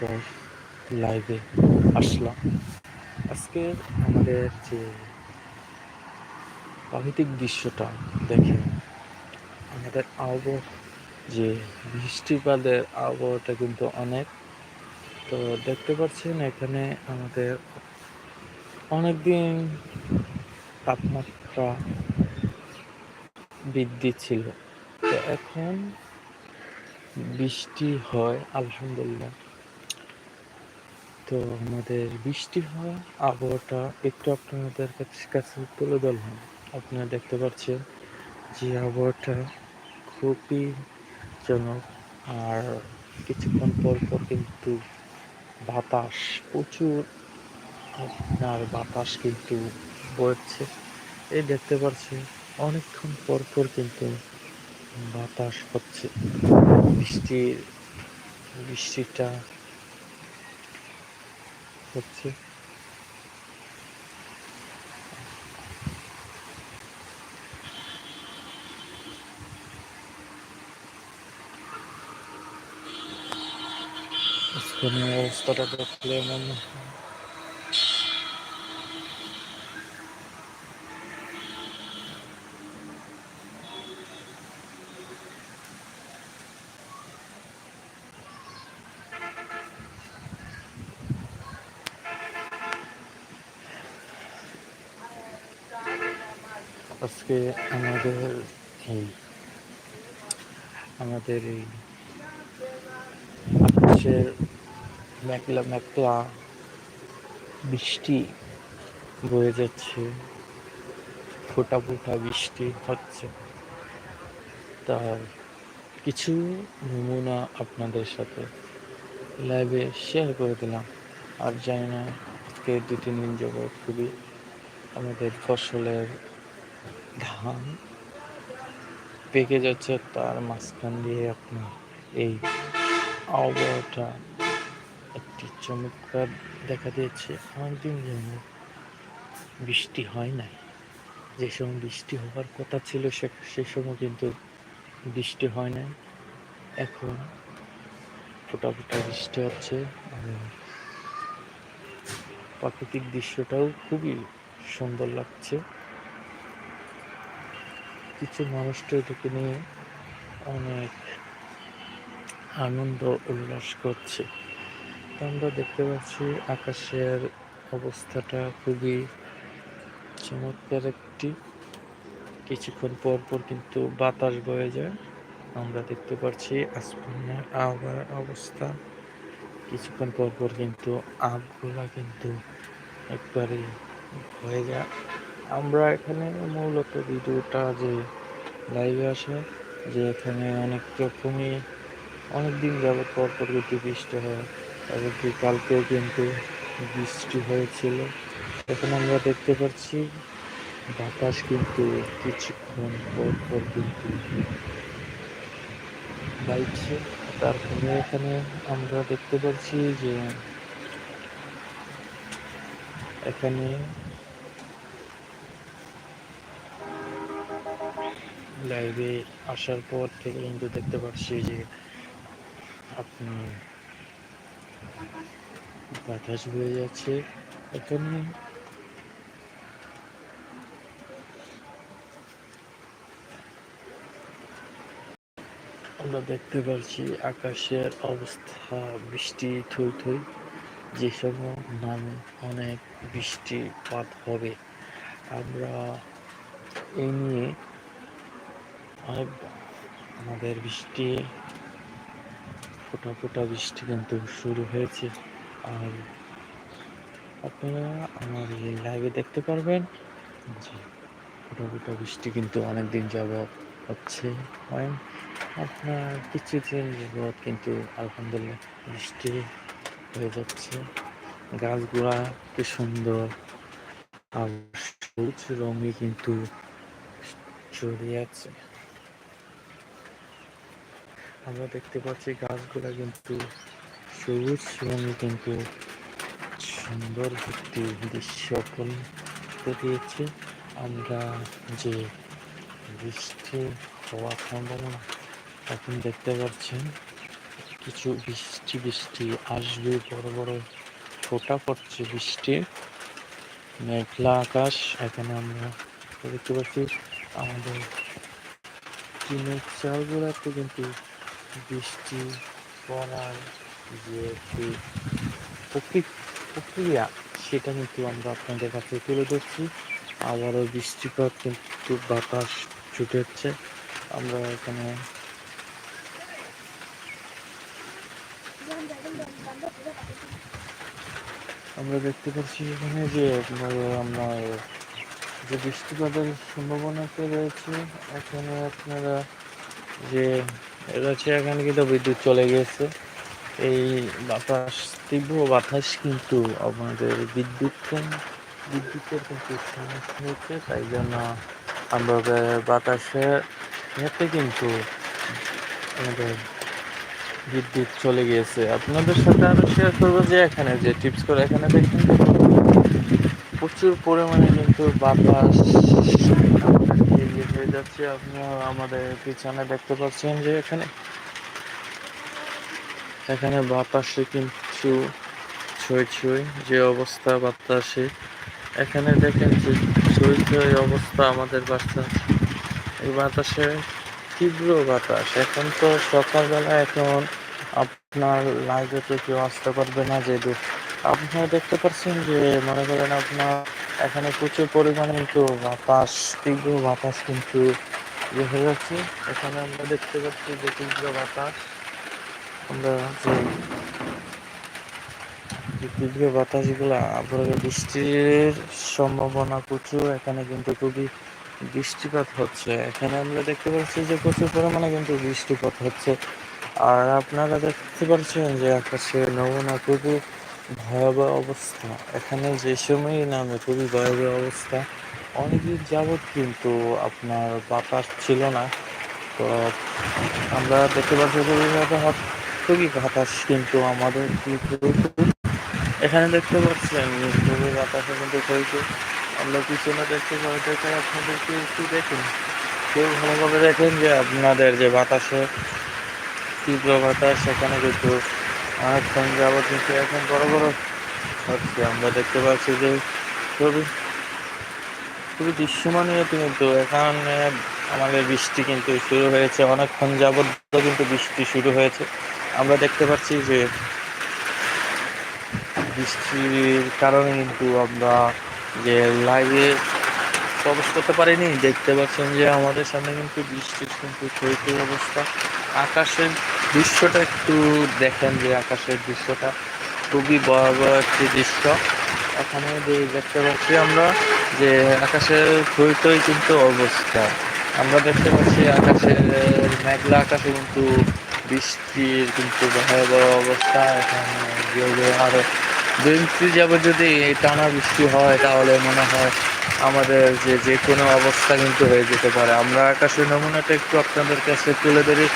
পর লাইভে আসলাম। আজকে আমাদের যে প্রাকৃতিক দৃশ্যটা দেখেন, আমাদের আবহাওয়া, যে বৃষ্টিপাতের আবহাওয়াটা কিন্তু অনেক। তো দেখতে পাচ্ছেন, এখানে আমাদের অনেকদিন তাপমাত্রা বৃদ্ধি ছিল। তো এখন বৃষ্টি হয়, আলহামদুলিল্লাহ। তো আমাদের বৃষ্টি হয়, আবহাওয়াটা একটু আপনাদের কাছে তুলে ধরলাম। আপনারা দেখতে পাচ্ছেন যে আবহাওয়াটা খুবই জনক, আর কিছুক্ষণ পর পর কিন্তু বাতাস, প্রচুর আপনার বাতাস কিন্তু বইছে। এই দেখতে পাচ্ছি অনেকক্ষণ পর পর কিন্তু বাতাস হচ্ছে। বৃষ্টির বৃষ্টিটা হচ্ছে আজকের অবস্থাটা দেখলে মনে আজকে আমাদের এই আমাদের এই আকাশের মেঘলা মেঘলা বৃষ্টি বয়ে যাচ্ছে, ফোটা ফোটা বৃষ্টি হচ্ছে। তার কিছু নমুনা আপনাদের সাথে লাইভে শেয়ার করে দিলাম। আর জানি না আজকে দু তিন দিন যাবৎ খুবই আমাদের ফসলের ধান পেকে যাচ্ছে তার মাঝখান দিয়ে আপনার এই আবহাওয়াটা একটি চমৎকার দেখা দিয়েছে। অনেকদিন যেন বৃষ্টি হয় নাই। যে সময় বৃষ্টি হওয়ার কথা ছিল সে সে সময় কিন্তু বৃষ্টি হয় নাই। এখন ফোটা ফোটা বৃষ্টি হচ্ছে প্রাকৃতিক দৃশ্যটাও খুবই সুন্দর লাগছে। কিছু মানুষটা এটাকে নিয়ে অনেক আনন্দ উল্লাস করছে। আমরা দেখতে পাচ্ছি আকাশের অবস্থাটা খুবই চমৎকার একটি। কিছুক্ষণ পর পর কিন্তু বাতাস বয়ে যায়। আমরা দেখতে পাচ্ছি আসমানের আবহাওয়ার অবস্থা। কিছুক্ষণ পর পর কিন্তু আবগুলা কিন্তু একবারে হয়ে যায়। আমরা এখানে মূলত ভিডিওটা যে লাইভে আসে, যে এখানে অনেক রকমই অনেক দিন যাবত পর পর কিন্তু বৃষ্টি হয় এমনকি কালকেও কিন্তু বৃষ্টি হয়েছিল। এখন আমরা দেখতে পাচ্ছি, বাতাস কিন্তু কিছুক্ষণ পর পর কিন্তু বাইছে তারপরে এখানে আমরা দেখতে পাচ্ছি যে, এখানে লাইভে আসার পর থেকে কিন্তু দেখতে পাচ্ছি যে আপনি বাতাস বয়ে যাচ্ছে। এখানে আমরা দেখতে পাচ্ছি আকাশের অবস্থা, বৃষ্টি থই থই। যে সময় নামে অনেক বৃষ্টিপাত হবে। আমরা এই নিয়ে আমাদের বৃষ্টি, ফোটা ফোটা বৃষ্টি কিন্তু শুরু হয়েছে। আর আপনারা আমার এই লাইভে দেখতে পারবেন যে ফোটা ফোটা বৃষ্টি কিন্তু অনেক দিন যাবৎ হচ্ছে। হয়, আপনার কিছুদিন যাবৎ কিন্তু আলহামদুলিল্লাহ বৃষ্টি হয়ে যাচ্ছে। গাছগুলা কি সুন্দর, আর সবুজ রঙে কিন্তু ছড়িয়ে আছে। আমরা দেখতে পাচ্ছি গাছগুলা কিন্তু সবুজ রঙে কিন্তু সুন্দর একটি দৃশ্য দিয়েছে আমরা যে বৃষ্টি হওয়ার সম্ভাবনা এখন দেখতে পাচ্ছেন, কিছু বৃষ্টি বৃষ্টি আসবে, বড় বড় ফোটা পড়ছে বৃষ্টি। মেঘলা আকাশ, এখানে আমরা দেখতে পাচ্ছি আমাদের টিনের চালগুলোতে কিন্তু বৃষ্টি পড়ার যে একটি প্রকৃ- প্রক্রিয়া, সেটা কিন্তু আমরা আপনাদের কাছে তুলে ধরছি। আবারও বৃষ্টিপাত কিন্তু বাতাস ছুটে হচ্ছে আমরা এখানে আমরা দেখতে পাচ্ছি এখানে যে আপনার যে বৃষ্টিপাতের সম্ভাবনাটা রয়েছে, এখানে আপনারা যে রয়েছে এখানে কিন্তু বিদ্যুৎ চলে গেছে এই বাতাস তীব্র বাতাস কিন্তু আমাদের বিদ্যুৎ বিদ্যুতের কিন্তু সমস্যা হচ্ছে, তাই জন্য আমরা বাতাসের সাথে কিন্তু আমাদের বিদ্যুৎ চলে গিয়েছে। আপনাদের সাথে আরও শেয়ার করব যে এখানে যে টিপস করে এখানে দেখেন। প্রচুর পরিমাণে কিন্তু বাতাস যাচ্ছে আপনারা আমাদের পিছনে দেখতে পাচ্ছেন যে এখানে। এখানে বাতাসে কিন্তু ছুঁই ছুঁই যে অবস্থা বাতাসে। এখানে দেখেন যে ছই ছই অবস্থা আমাদের বাতাস এই বাতাসে তীব্র বাতাস। এখন তো সকালবেলা এখন আপনার লাইভে তো কেউ আসতে পারবে না যেহেতু। আপনারা দেখতে পাচ্ছেন যে, মনে করেন আপনার এখানে প্রচুর পরিমাণে কিন্তু বাতাস, তীব্র বাতাস কিন্তু ইয়ে হয়ে যাচ্ছে। এখানে আমরা দেখতে পাচ্ছি যে তীব্র বাতাস। আমরা যে তীব্র বাতাসগুলো আপনাদের বৃষ্টির সম্ভাবনা প্রচুর, এখানে কিন্তু খুবই বৃষ্টিপাত হচ্ছে। এখানে আমরা দেখতে পাচ্ছি যে প্রচুর পরিমাণে কিন্তু বৃষ্টিপাত হচ্ছে। আর আপনারা দেখতে পাচ্ছেন যে আকাশের নমুনা খুবই ভয়াবহ অবস্থা। এখানে যে সময়ই নামে খুবই ভয়াবহ অবস্থা। অনেকদিন যাবৎ কিন্তু আপনার বাতাস ছিল না। তো আমরা দেখতে পাচ্ছি খুবই বাতাস কিন্তু আমাদের এখানে দেখতে পাচ্ছেন খুবই বাতাসে কিন্তু হয়েছে। আমরা পিছনে দেখতে পাই দেখাই আপনাদেরকে একটু দেখুন। কেউ ভালোভাবে দেখেন যে আপনাদের যে বাতাসে তীব্র বাতাস, সেখানে কিন্তু অনেকক্ষণ যাবত কিন্তু এখন বড় বড় হচ্ছে। আমরা দেখতে পাচ্ছি যে খুবই খুবই দৃশ্যমানীয় কিন্তু। এখানে আমাদের বৃষ্টি কিন্তু শুরু হয়েছে। অনেকক্ষণ যাবত কিন্তু বৃষ্টি শুরু হয়েছে। আমরা দেখতে পাচ্ছি যে বৃষ্টির কারণে কিন্তু আমরা যে লাইভে প্রবেশ করতে পারিনি, দেখতে পাচ্ছেন যে আমাদের সামনে কিন্তু বৃষ্টির কিন্তু ক্ষয়িত অবস্থা। আকাশের দৃশ্যটা একটু দেখেন যে আকাশের দৃশ্যটা। খুবই ভয়াবহ একটি দৃশ্য। এখানে যে দেখতে পাচ্ছি আমরা যে আকাশের ক্ষয়িতই কিন্তু অবস্থা। আমরা দেখতে পাচ্ছি আকাশের, মেঘলা আকাশে কিন্তু বৃষ্টির কিন্তু ভয়াবহ অবস্থা। এখানে আরও দুই মিনিট যাবে যদি টানা বৃষ্টি হয়, তাহলে মনে হয় আমাদের যে যে কোনো অবস্থা কিন্তু হয়ে যেতে পারে। আমরা আকাশের নমুনাটা একটু আপনাদের কাছে তুলে ধরি।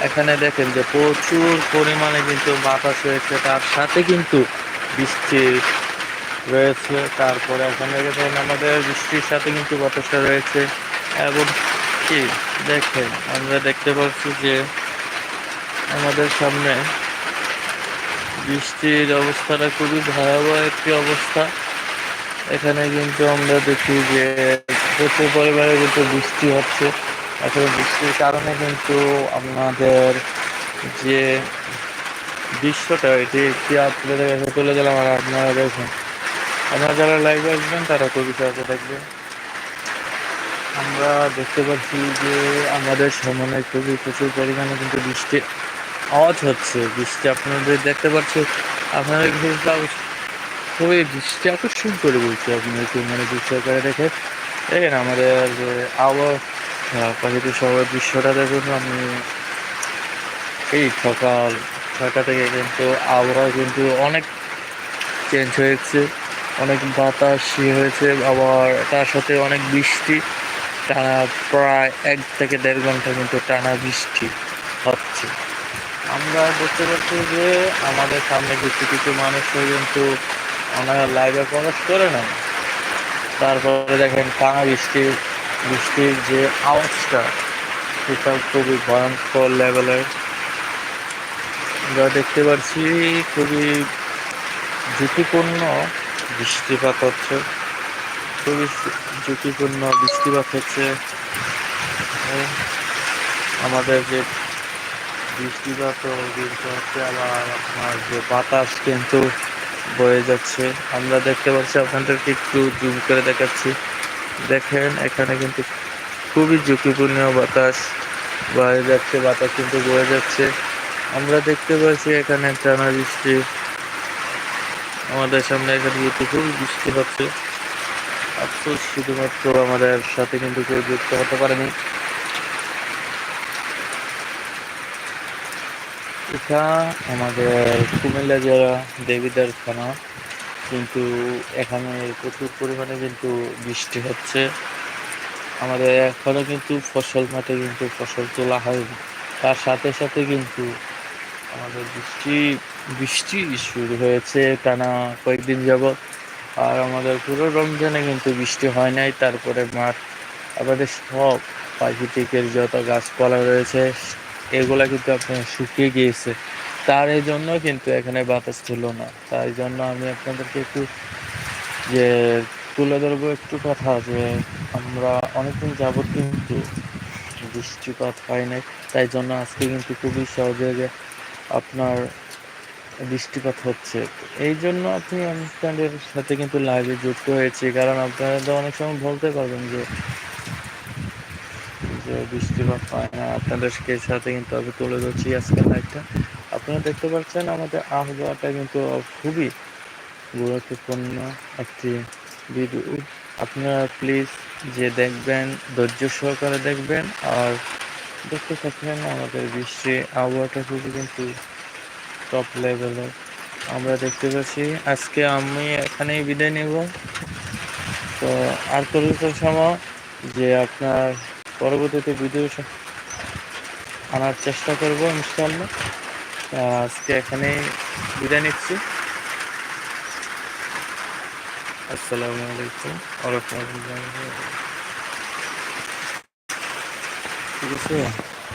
এখানে দেখেন যে প্রচুর পরিমাণে কিন্তু বাতাস রয়েছে তার সাথে কিন্তু বৃষ্টি রয়েছে, তারপরে এখানে দেখেন আমাদের বৃষ্টির সাথে কিন্তু বাতাসটা রয়েছে। এবং কি, দেখেন, আমরা দেখতে পাচ্ছি যে আমাদের সামনে বৃষ্টির অবস্থাটা খুবই ভয়াবহ একটি অবস্থা। এখানে কিন্তু আমরা দেখি যে প্রচুর পরিমাণে কিন্তু বৃষ্টি হচ্ছে। এখন বৃষ্টির কারণে কিন্তু আপনাদের যে দৃশ্যটা, এটি একটি আপনাদের কাছে তুলে দিলাম আর আপনারা দেখুন। আপনারা যারা লাইভে আসবেন, তারা খুবই সহজে দেখবেন। আমরা দেখতে পাচ্ছি যে আমাদের সামনে খুবই প্রচুর পরিমাণে কিন্তু বৃষ্টি আওয়াজ হচ্ছে। বৃষ্টি আপনাদের দেখতে পাচ্ছি। কিন্তু খুবই বৃষ্টি আকর্ষণ করে বলছি আপনি একটু মানে দৃশ্য করে দেখে। দেখেন আমাদের যে আবহাওয়া প্রাকৃতিক শহরের দৃশ্যটা দেখুন, আমি এই সকাল ছয়টা থেকে কিন্তু আবহাওয়া কিন্তু অনেক চেঞ্জ হয়েছে, অনেক বাতাস হয়েছে, আবার তার সাথে অনেক বৃষ্টি, টানা প্রায় এক থেকে দেড় ঘণ্টা কিন্তু টানা বৃষ্টি হচ্ছে। আমরা দেখতে পারছি যে আমাদের সামনে কিছু কিছু মানুষও কিন্তু ওনারা লাইভে প্রকাশ করে না তারপরে দেখেন টানা বৃষ্টি বৃষ্টির যে আওয়াজটা সেটা খুবই ভয়ঙ্কর লেভেলের। আমরা দেখতে পাচ্ছি খুবই ঝুঁকিপূর্ণ বৃষ্টিপাত হচ্ছে, খুবই ঝুঁকিপূর্ণ বৃষ্টিপাত হচ্ছে। আমাদের যে বৃষ্টিপাত হচ্ছে আবার আপনার যে বাতাস কিন্তু বয়ে যাচ্ছে। আমরা দেখতে পাচ্ছি আপনাদেরকে একটু জুম করে দেখাচ্ছি। দেখেন, এখানে কিন্তু খুবই ঝুঁকিপূর্ণ বাতাস। বয়ে যাচ্ছে, বাতাস কিন্তু বয়ে যাচ্ছে। আমরা দেখতে পাচ্ছি এখানে টানা বৃষ্টি আমাদের সামনে এখানে কিন্তু খুবই বৃষ্টি হচ্ছে। আফসোস, শুধুমাত্র আমাদের সাথে কিন্তু কেউ যুক্ত হতে পারেনি। এটা আমাদের কুমিল্লা জেলা দেবিদার থানা কিন্তু এখানে প্রচুর পরিমাণে কিন্তু বৃষ্টি হচ্ছে। আমাদের এখনও কিন্তু ফসল মাঠে কিন্তু ফসল তোলা হয়নি। তার সাথে সাথে কিন্তু আমাদের বৃষ্টি বৃষ্টি শুরু হয়েছে টানা কয়েকদিন যাবৎ। আর আমাদের পুরো রমজানে কিন্তু বৃষ্টি হয় নাই। তারপরে মাঠ, আমাদের সব প্রাকৃতিকের যত গাছপালা রয়েছে, এগুলা কিন্তু আপনার শুকিয়ে গিয়েছে। তার এই জন্য কিন্তু এখানে বাতাস ছিল না। তাই জন্য আমি আপনাদেরকে একটু যে তুলে ধরবো একটু কথা যে আমরা অনেকদিন যাবৎ কিন্তু বৃষ্টিপাত হয় নাই। তাই জন্য আজকে কিন্তু খুবই সহজে যে আপনার বৃষ্টিপাত হচ্ছে। এই জন্য আপনি অনুষ্ঠানের সাথে কিন্তু লাইভে যুক্ত হয়েছি। কারণ আপনারা তো অনেক সময় বলতে পারবেন যে যে বৃষ্টিপাত হয় না। আপনাদেরকে সাথে কিন্তু আমি তুলে ধরছি আজকের লাইভটা আপনারা দেখতে পাচ্ছেন, আমাদের আবহাওয়াটা কিন্তু খুবই গুরুত্বপূর্ণ একটি ভিডিও আপনারা প্লিজ যে দেখবেন, ধৈর্য সহকারে দেখবেন আর দেখতে থাকবেন আমাদের বৃষ্টি আবহাওয়াটা খুবই কিন্তু টপ লেভেলের আমরা দেখতে পাচ্ছি, আজকে আমি এখানেই বিদায় নেব। তো আর সময় যে আপনার পরবর্তীতে ভিডিও আনার চেষ্টা করব ইনশাল্লাহ আজকে এখানেই বিদায় নিচ্ছি। আসসালামু আলাইকুম আরহামদুলিল্লাহ ঠিক আছে।